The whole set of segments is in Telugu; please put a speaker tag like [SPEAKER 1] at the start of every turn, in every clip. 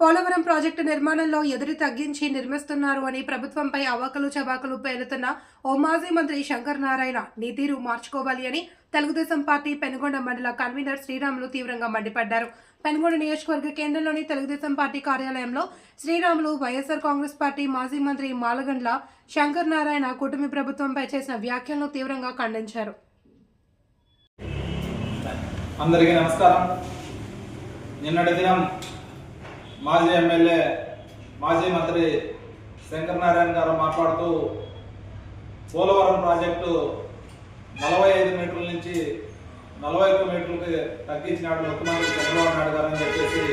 [SPEAKER 1] పోలవరం ప్రాజెక్టు నిర్మాణంలో ఎదురు తగ్గించి నిర్మిస్తున్నారు అని ప్రభుత్వంపై అవాకలు చవాకలు పేలుతున్న ఓ మాజీ మంత్రి శంకర్ నారాయణ నీ తీరు మార్చుకోవాలి అని తెలుగుదేశం పార్టీ పెనుగొండ మండల కన్వీనర్ శ్రీరాములు తీవ్రంగా మండిపడ్డారు. పెనుగొండ నియోజకవర్గ కేంద్రంలోని తెలుగుదేశం పార్టీ కార్యాలయంలో శ్రీరాములు వైఎస్ఆర్ కాంగ్రెస్ పార్టీ మాజీ మంత్రి మాలగండ్ల శంకర్ నారాయణ కూటమి ప్రభుత్వంపై చేసిన వ్యాఖ్యలను తీవ్రంగా ఖండించారు.
[SPEAKER 2] అందరికీ నమస్కారం. నిన్నటి దినం మాజీ ఎమ్మెల్యే మాజీ మంత్రి శంకరనారాయణ గారు మాట్లాడుతూ పోలవరం ప్రాజెక్టు నలభై ఐదు మీటర్ల నుంచి నలభై ఒక్క మీటర్లకి తగ్గించినాడు ముఖ్యమంత్రి చంద్రబాబు నాయుడు గారు అని చెప్పేసి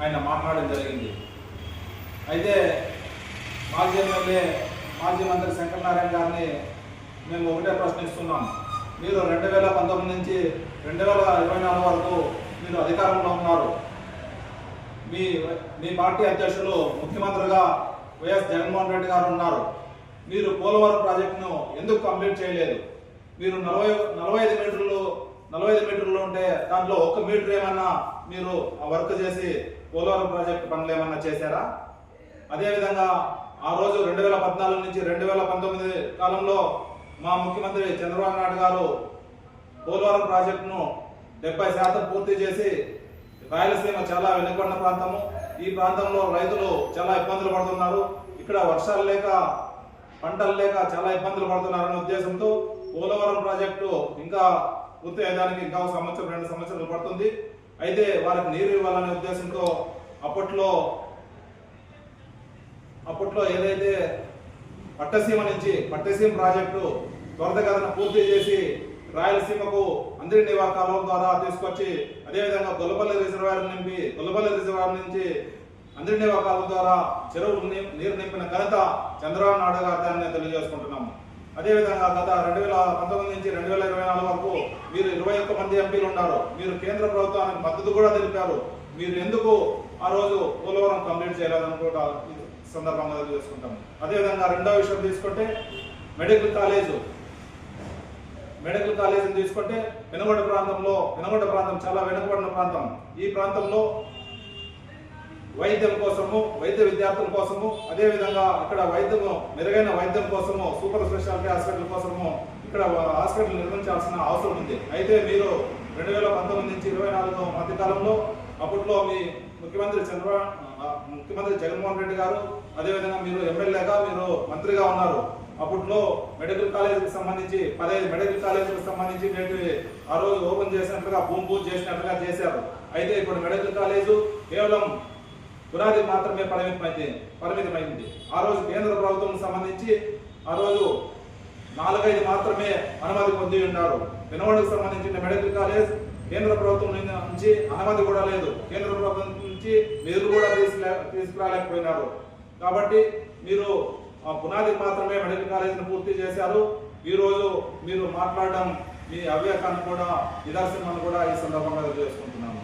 [SPEAKER 2] ఆయన మాట్లాడడం జరిగింది. అయితే మాజీ ఎమ్మెల్యే మాజీ మంత్రి శంకరనారాయణ గారిని మేము ఒకటే ప్రశ్నిస్తున్నాం. మీరు రెండు వేల పంతొమ్మిది నుంచి రెండు వేల ఇరవై నాలుగు వరకు మీరు అధికారంలో ఉన్నారు. మీ మీ పార్టీ అధ్యక్షులు ముఖ్యమంత్రిగా వైఎస్ జగన్మోహన్ రెడ్డి గారు ఉన్నారు. మీరు పోలవరం ప్రాజెక్టును ఎందుకు కంప్లీట్ చేయలేదు? మీరు నలభై నలభై ఐదు మీటర్లు నలభై ఐదు మీటర్లు ఉంటే దాంట్లో ఒక్క మీటర్ ఏమన్నా మీరు ఆ వర్క్ చేసి పోలవరం ప్రాజెక్టు పనులు ఏమన్నా చేశారా? అదేవిధంగా ఆ రోజు రెండు వేల పద్నాలుగు నుంచి రెండు వేల పంతొమ్మిది కాలంలో మా ముఖ్యమంత్రి చంద్రబాబు నాయుడు గారు పోలవరం ప్రాజెక్టును డెబ్బై శాతం పూర్తి చేసి రాయలసీమ చాలా వెనుకబడిన ప్రాంతము. ఈ ప్రాంతంలో రైతులు చాలా ఇబ్బందులు పడుతున్నారు. ఇక్కడ వర్షాలు లేక పంటలు లేక చాలా ఇబ్బందులు పడుతున్నారనే ఉద్దేశంతో పోలవరం ప్రాజెక్టు ఇంకా పూర్తి అయ్యడానికి ఇంకా ఒక సంవత్సరం రెండు సంవత్సరాలు పడుతుంది. అయితే వారికి నీరు ఇవ్వాలనే ఉద్దేశంతో అప్పట్లో అప్పట్లో ఏదైతే పట్టసీమ నుంచి పట్టసీమ ప్రాజెక్టు త్వరతగతన పూర్తి చేసి రాయలసీమకు అందరి నివా కాలువ ద్వారా తీసుకొచ్చి అదేవిధంగా గొల్లపల్లి రిజర్వాయర్ నింపి గొల్లపల్లి రిజర్వాయర్ నుంచి అందరి నివా కాలువ ద్వారా చెరువు నీరు నింపిన ఘనత చంద్రబాబు నాయుడు గారి దాన్ని తెలియజేసుకుంటున్నాము అదేవిధంగా గత రెండు వేల పంతొమ్మిది నుంచి రెండు వేల ఇరవై నాలుగు వరకు మీరు ఇరవై ఒక్క మంది ఎంపీలు ఉన్నారు. మీరు కేంద్ర ప్రభుత్వానికి మద్దతు కూడా తెలిపారు. మీరు ఎందుకు ఆ రోజు పోలవరం కంప్లీట్ చేయాలనుకుంటా సందర్భంగా చేసుకుంటాము అదేవిధంగా రెండో విషయం తీసుకుంటే మెడికల్ కాలేజు మెడికల్ కాలేజీని తీసుకుంటే వెనుగొండ ప్రాంతంలో వెనుగొండ ప్రాంతం చాలా వెనుకబడిన ప్రాంతం. ఈ ప్రాంతంలో వైద్యం కోసము వైద్య విద్యార్థుల కోసము అదేవిధంగా ఇక్కడ వైద్యము మెరుగైన వైద్యం కోసము సూపర్ స్పెషాలిటీ హాస్పిటల్ కోసము ఇక్కడ హాస్పిటల్ నిర్మించాల్సిన అవసరం ఉంది. అయితే మీరు రెండు వేల పంతొమ్మిది నుంచి ఇరవై నాలుగు మధ్య కాలంలో అప్పట్లో మీ ముఖ్యమంత్రి చంద్ర ముఖ్యమంత్రి జగన్మోహన్ రెడ్డి గారు అదేవిధంగా మీరు ఎమ్మెల్యేగా మీరు మంత్రిగా ఉన్నారు. అప్పట్లో మెడికల్ కాలేజీకి సంబంధించి పదహైదు మెడికల్ కాలేజీకి సంబంధించి నేటి ఆ రోజు ఓపెన్ చేసినట్లుగా భూమి పూజ చేసినట్లుగా చేశారు. అయితే ఇప్పుడు మెడికల్ కాలేజు కేవలం పునాది మాత్రమే పరిమితమైంది పరిమితమైంది ఆ రోజు కేంద్ర ప్రభుత్వం సంబంధించి ఆ రోజు నాలుగైదు మాత్రమే అనుమతి పొంది ఉన్నారు. వినవాడకు సంబంధించిన మెడికల్ కాలేజ్ కేంద్ర ప్రభుత్వం నుంచి అనుమతి కూడా లేదు. కేంద్ర ప్రభుత్వం నుంచి మీరు కూడా తీసుకురా తీసుకురాలేకపోయినారు. కాబట్టి మీరు పునాదికి మాత్రమే మెడికల్ కాలేజీని పూర్తి చేశారు. ఈరోజు మీరు మాట్లాడడం మీ అవ్యకాన్ని కూడా నిదర్శనం కూడా ఈ సందర్భంగా చేసుకుంటున్నాము